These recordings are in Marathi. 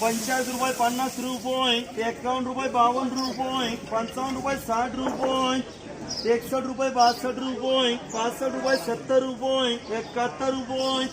पंचाळीस रुपये पन्नास रुपये एकावन्न रुपये बावन्न रुपये पंचावन्न रुपये साठ रुपये एकसष्ट रुपये बासष्ट रुपये पासष्ट रुपये सत्तर रुपये एकाहत्तर रुपये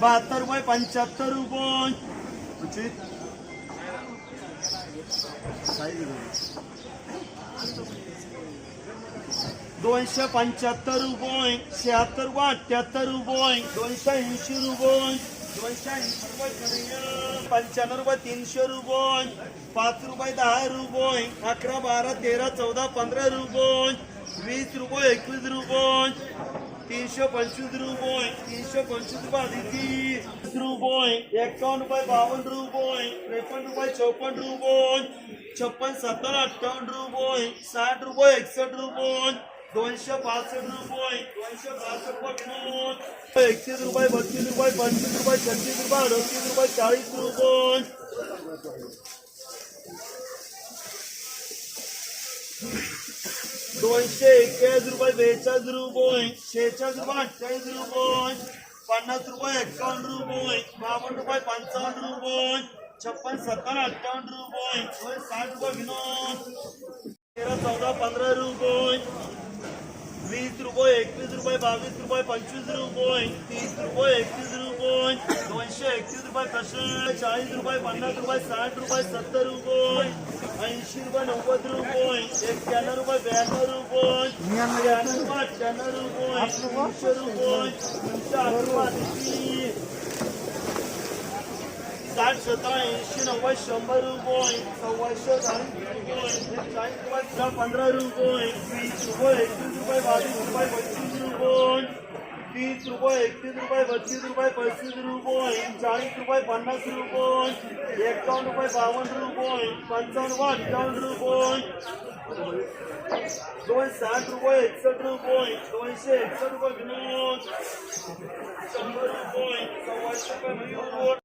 बहात्तर रुपये पंच्याहत्तर रुपये. उचित. दोनशे पंच्याहत्तर रुपये शहात्तर रुपये अठ्ठ्याहत्तर रुपये दोनशे ऐंशी रुपये. दोनशे रुपये पंच्याण्णव रुपये तीनशे रुपये पाच रुपये दहा रुपये अकरा बारा तेरा चौदा पंधरा रुपये वीस रुपये एकवीस रुपये तीनशे पंचवीस रुपये तीनशे पंचवीस रुपये आधी तीस रुपये एकावन्न रुपये बावन्न रुपये त्रेपन्न रुपये चौपन्न रुपये छप्पन सत्तर अठ्ठावन्न रुपये साठ रुपये एकसष्ट रुपये दोनशे पासष्ट रुपये. दोनशे पासष्ट एकतीस रुपये बत्तीस रुपये पंचवीस रुपये छत्तीस रुपये अडतीस रुपये चाळीस रुपये. दोनशे एक्केचाळीस रुपये बेचाळीस रुपये शेहेचाळीस रुपये अठ्ठावीस रुपये. पन्नास रुपये एक्कावन्न रुपये बावन्न रुपये पंचावन्न रुपये. छप्पन सत्तर अठ्ठावन्न रुपये. साठ रुपये विनोद तेरा चौदा पंधरा रुपये. वीस रुपये एकवीस रुपये बावीस रुपये पंचवीस रुपये तीस रुपये एकतीस रुपये दोनशे एकतीस रुपये कसे चाळीस रुपये पन्नास रुपये साठ रुपये सत्तर रुपये ऐंशी रुपये नव्वद रुपये एक्क्याण्णव रुपये ब्याण्णव रुपये ब्याण्णव रुपये. अठ्ठ्याण्णव रुपये तीनशे रुपये. तीनशे आठ रुपये अडतीस साठ सतरा ऐंशी नव्वद शंभर रुपये सव्वाशे चाळीस रुपये चाळीस रुपये दहा पंधरा रुपये वीस रुपये एकवीस रुपये बावीस रुपये पंचवीस रुपये तीस रुपये एकतीस रुपये बत्तीस रुपये पस्तीस रुपये चाळीस रुपये पन्नास रुपये एकावन्न रुपये बावन्न रुपये पंचावन्न रुपये अठ्ठावन्न रुपये दोन साठ रुपये एकसष्ट रुपये दोनशे एकसष्ट रुपये विनोद शंभर रुपये सव्वाशे रुपये मयूर